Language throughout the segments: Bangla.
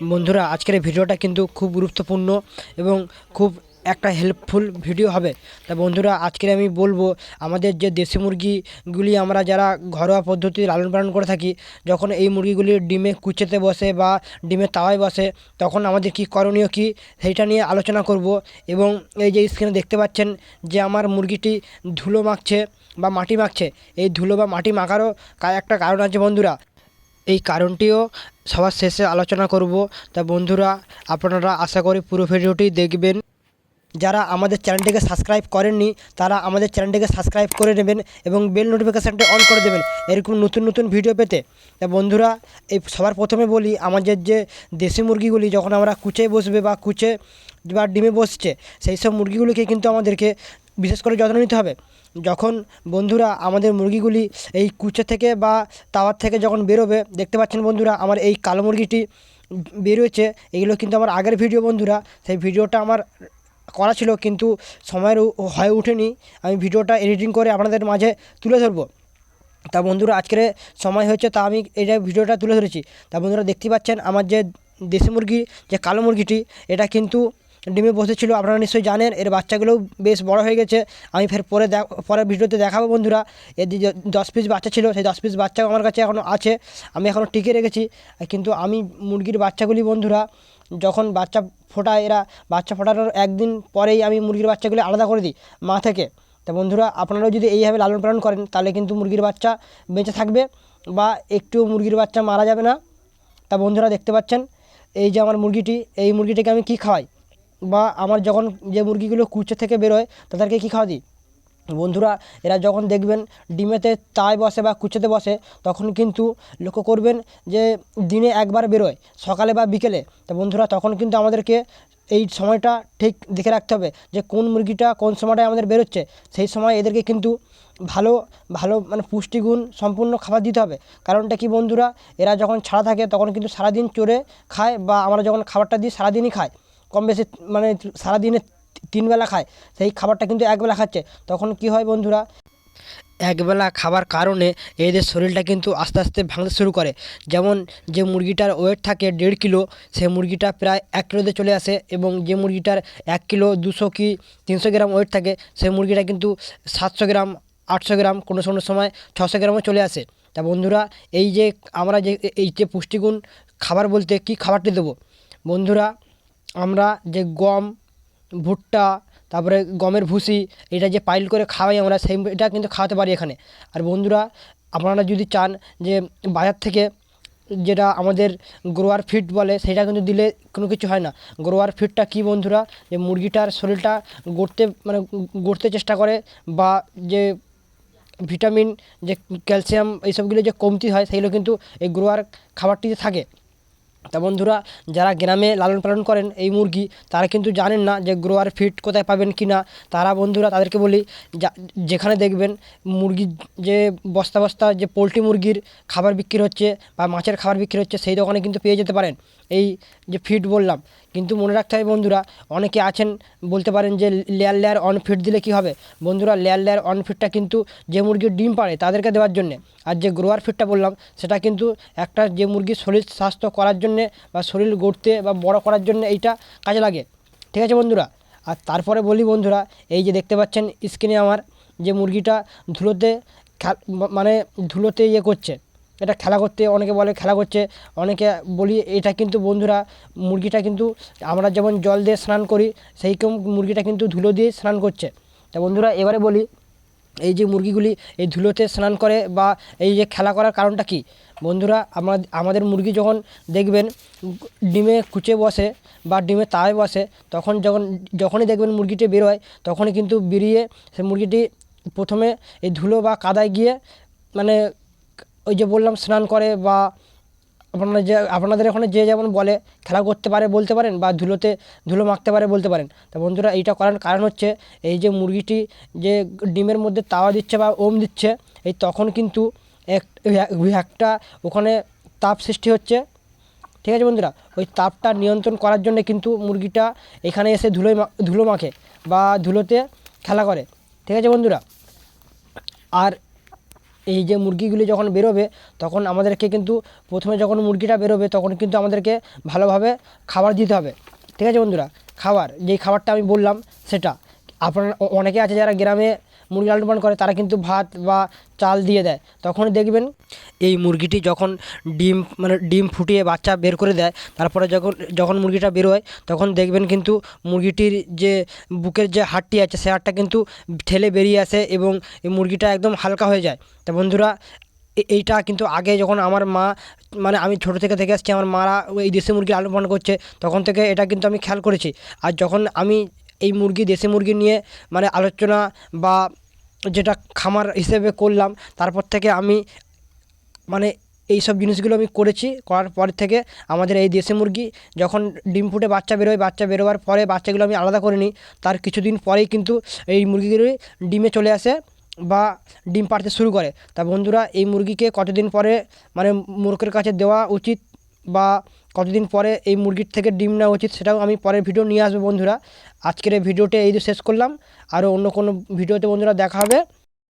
বন্ধুরা, আজকের ভিডিওটা কিন্তু খুব গুরুত্বপূর্ণ এবং খুব একটা হেল্পফুল ভিডিও হবে। তা বন্ধুরা, আজকের আমি বলব, আমাদের যে দেশি মুরগিগুলি আমরা যারা ঘরোয়া পদ্ধতি লালন পালন করে থাকি, যখন এই মুরগিগুলি ডিমে কুচেতে বসে বা ডিমে তাওয়ায় বসে, তখন আমাদের কি করণীয় কি সেইটা নিয়ে আলোচনা করব এবং এই যে স্ক্রিনে দেখতে পাচ্ছেন যে আমার মুরগিটি ধুলো মাখছে বা মাটি মাখছে। এই ধুলো বা মাটি মাখারও একটা কারণ আছে বন্ধুরা। এই কারণটিও সবার শেষে আলোচনা করব। তা বন্ধুরা, আপনারা আশা করি পুরো ভিডিওটি দেখবেন। যারা আমাদের চ্যানেলটিকে সাবস্ক্রাইব করেননি, তারা আমাদের চ্যানেলটিকে সাবস্ক্রাইব করে নেবেন এবং বেল নোটিফিকেশানটি অন করে দেবেন এরকম নতুন নতুন ভিডিও পেতে। তা বন্ধুরা, এই সবার প্রথমে বলি, আমাদের যে দেশি মুরগিগুলি, যখন আমরা কুচে বসবে বা কুচে বা ডিমে বসছে, সেই সব মুরগিগুলিকে কিন্তু আমাদেরকে বিশেষ করে যত্ন নিতে হবে। যখন বন্ধুরা আমাদের মুরগিগুলি এই কুচে থেকে বা তাওয়ার থেকে যখন বেরোবে, দেখতে পাচ্ছেন বন্ধুরা আমার এই কালো মুরগিটি বেরোয়েছে। এগুলো কিন্তু আমার আগের ভিডিও বন্ধুরা। সেই ভিডিওটা আমার করা ছিল কিন্তু সময়ের হয়ে ওঠেনি আমি ভিডিওটা এডিটিং করে আপনাদের মাঝে তুলে ধরবো। তা বন্ধুরা আজকের সময় হয়েছে, তা আমি এই যে ভিডিওটা তুলে ধরেছি। তা বন্ধুরা দেখতে পাচ্ছেন আমার যে দেশি মুরগি, যে কালো মুরগিটি, এটা কিন্তু ডিমে বসেছিল, আপনারা নিশ্চয়ই জানেন, এর বাচ্চাগুলোও বেশ বড় হয়ে গেছে। আমি ফের পরে পরের ভিডিওতে দেখাবো বন্ধুরা। এর যে দশ পিস বাচ্চা ছিল, সেই দশ পিস বাচ্চাও আমার কাছে এখনও আছে। আমি এখনও টিকে রেখেছি। কিন্তু আমি মুরগির বাচ্চাগুলি বন্ধুরা, যখন বাচ্চা ফোটায় এরা, বাচ্চা ফোটানোর একদিন পরেই আমি মুরগির বাচ্চাগুলি আলাদা করে দিই মা থেকে। তা বন্ধুরা, আপনারাও যদি এইভাবে লালন পালন করেন, তাহলে কিন্তু মুরগির বাচ্চা বেঁচে থাকবে বা একটু মুরগির বাচ্চা মারা যাবে না। তা বন্ধুরা দেখতে পাচ্ছেন, এই যে আমার মুরগিটি, এই মুরগিটিকে আমি কী খাওয়াই? বা আমার যখন যে মুরগিগুলো কুচে থেকে বেরোয়, তাদেরকে কী খাওয়া দিই বন্ধুরা, এরা যখন দেখবেন ডিমেতে তাই বসে বা কুচেতে বসে, তখন কিন্তু লক্ষ্য করবেন যে দিনে একবার বেরোয়, সকালে বা বিকেলে। তো বন্ধুরা, তখন কিন্তু আমাদেরকে এই সময়টা ঠিক দেখে রাখতে হবে যে কোন মুরগিটা কোন সময়টায় আমাদের বেরোচ্ছে। সেই সময় এদেরকে কিন্তু ভালো ভালো মানে পুষ্টিগুণ সম্পূর্ণ খাবার দিতে হবে। কারণটা কি বন্ধুরা? এরা যখন ছাড়া থাকে, তখন কিন্তু সারাদিন চড়ে খায় বা আমরা যখন খাবারটা দিই, সারাদিনই খায়। কম বেশি মানে সারাদিনে তিন বেলা খায়, সেই খাবারটা কিন্তু একবেলা খাচ্ছে। তখন কি হয় বন্ধুরা? একবেলা খাবার কারণে এদের শরীরটা কিন্তু আস্তে আস্তে ভাঙতে শুরু করে। যেমন যে মুরগিটার ওয়েট থাকে দেড় কিলো সেই মুরগিটা প্রায় এক কিলোতে চলে আসে এবং যে মুরগিটার এক কিলো, দুশো কি তিনশো গ্রাম ওয়েট থাকে সেই মুরগিটা কিন্তু সাতশো গ্রাম, আটশো গ্রাম, কোনো কোনো সময় ছশো গ্রামও চলে আসে। তা বন্ধুরা, এই যে আমরা যে, এই যে পুষ্টিগুণ খাবার বলতে কি খাবারটি দেবো? বন্ধুরা আমরা যে গম, ভুট্টা, তারপরে গমের ভুসি, এটা যে পাইল করে খাওয়াই আমরা, সেই এটা কিন্তু খাওয়াতে পারি এখানে। আর বন্ধুরা, আপনারা যদি চান যে বাজার থেকে যেটা আমাদের গ্রোয়ার ফিট বলে, সেটা কিন্তু দিলে কোনো কিছু হয় না। গ্রোয়ার ফিটটা কি বন্ধুরা? যে মুরগিটার শরীরটা গড়তে মানে গড়তে চেষ্টা করে, বা যে ভিটামিন যে ক্যালসিয়াম এইসবগুলো যে কমতি হয় সেগুলো কিন্তু এই গ্রোয়ার খাবারটিতে থাকে। তা বন্ধুরা, যারা গ্রামে লালন পালন করেন এই মুরগি, তারা কিন্তু জানেন না যে গ্রোয়ার ফিট কোথায় পাবেন কি না। তারা বন্ধুরা, তাদেরকে বলি যেখানে দেখবেন মুরগির যে বস্তা বস্তা যে পোলট্রি মুরগির খাবার বিক্রি হচ্ছে বা মাছের খাবার বিক্রি হচ্ছে, সেই দোকানে কিন্তু পেয়ে যেতে পারেন। এই যে ফিট বললাম। কিন্তু মনে রাখতে হবে বন্ধুরা, অনেকে আছেন, বলতে পারেন যে লেয়ার লেয়ার অন ফিট দিলে কি হবে? বন্ধুরা লেয়ার লেয়ার অন ফিটটা কিন্তু যে মুরগির ডিম পাড়ে তাদেরকে দেওয়ার জন্যে। আর যে গ্রোয়ার ফিটটা বললাম, সেটা কিন্তু একটা যে মুরগির শরীর স্বাস্থ্য করার জন্যে বা শরীর গড়তে বা বড় করার জন্য এইটা কাজে লাগে। ঠিক আছে বন্ধুরা? আর তারপরে বলি বন্ধুরা, এই যে দেখতে পাচ্ছেন স্ক্রিনে আমার যে মুরগিটা ধুলোতে মানে ধুলোতে ইয়ে করছে। এটা খেলা করতে অনেকে বলে খেলা করছে, অনেকে বলি এটা কিন্তু বন্ধুরা মুরগিটা কিন্তু আমরা যেমন জল দিয়ে স্নান করি সেই মুরগিটা কিন্তু ধুলো দিয়ে স্নান করছে। তা বন্ধুরা এবারে বলি, এই যে মুরগিগুলি এই ধুলোতে স্নান করে বা এই যে খেলা করার কারণটা কি? বন্ধুরা আমরা, আমাদের মুরগি যখন দেখবেন ডিমে কুচে বসে বা ডিমে তাওয়ায় বসে, তখন যখন, যখনই দেখবেন মুরগিটি বেরোয়, তখনই কিন্তু বেরিয়ে সেই মুরগিটি প্রথমে এই ধুলো বা কাদায় গিয়ে মানে ওই যে বললাম, স্নান করে বা আপনারা যে, আপনাদের ওখানে যে যেমন বলে, খেলা করতে পারে বলতে পারেন বা ধুলোতে, ধুলো মাখতে পারে বলতে পারেন। তা বন্ধুরা, এইটা করার কারণ হচ্ছে, এই যে মুরগিটি যে ডিমের মধ্যে তাওয়া দিচ্ছে বা ওম দিচ্ছে, এই তখন কিন্তু এক একটা ওখানে তাপ সৃষ্টি হচ্ছে। ঠিক আছে বন্ধুরা? ওই তাপটা নিয়ন্ত্রণ করার জন্য কিন্তু মুরগিটা এখানে এসে ধুলোয় ধুলো মাখে বা ধুলোতে খেলা করে। ঠিক আছে বন্ধুরা? আর এই যে মুরগিগুলি যখন বেরোবে, তখন আমাদেরকে কিন্তু প্রথমে যখন মুরগিটা বেরোবে, তখন কিন্তু আমাদেরকে ভালোভাবে খাবার দিতে হবে। ঠিক আছে বন্ধুরা? খাবার, যেই খাবারটা আমি বললাম, সেটা। আপনার অনেকে আছে যারা গ্রামে মুরগি লালন পালন করে, তারা কিন্তু ভাত বা চাল দিয়ে দেয়। তখন দেখবেন এই মুরগিটি যখন ডিম মানে ডিম ফুটিয়ে বাচ্চা বের করে দেয়, তারপরে যখন যখন মুরগিটা বেরোয় তখন দেখবেন কিন্তু মুরগিটির যে বুকের যে হাড়টি আছে, সে হাড়টা কিন্তু ঠেলে বেরিয়ে আসে এবং এই মুরগিটা একদম হালকা হয়ে যায়। তা বন্ধুরা এইটা কিন্তু আগে যখন আমার মা মানে আমি ছোটো থেকে থেকে আসছি আমার মারা এই দেশি মুরগি লালন পালন করছে, তখন থেকে এটা কিন্তু আমি খেয়াল করেছি। আর যখন আমি এই মুরগি, দেশি মুরগি নিয়ে মানে আলোচনা বা যেটা খামার হিসেবে করলাম, তারপর থেকে আমি মানে এই সব জিনিসগুলো আমি করেছি, করার পর থেকে আমাদের এই দেশি মুরগি যখন ডিম ফুটে বাচ্চা বেরোয়, বাচ্চা বেরোবার পরে বাচ্চাগুলো আমি আলাদা করে নিই, তার কিছুদিন পরেই কিন্তু এই মুরগিগুলি ডিমে চলে আসে বা ডিম পাড়তে শুরু করে। তা বন্ধুরা, এই মুরগিকে কতদিন পরে মানে মূর্খের কাছে দেওয়া উচিত বা কতদিন পরে এই মুরগির থেকে ডিম নেওয়া উচিত সেটাও আমি পরের ভিডিও নিয়ে আসব বন্ধুরা। আজকের এই ভিডিওটা এই শেষ করলাম। আরও অন্য কোনো ভিডিওতে বন্ধুরা দেখা হবে।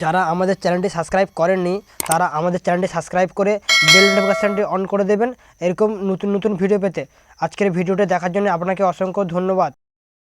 যারা আমাদের চ্যানেলটি সাবস্ক্রাইব করেননি, তারা আমাদের চ্যানেলটি সাবস্ক্রাইব করে বেল নোটিফিকেশানটি অন করে দেবেন। এরকম নতুন নতুন ভিডিও পেতে। আজকের ভিডিওটা দেখার জন্য আপনাকে অসংখ্য ধন্যবাদ।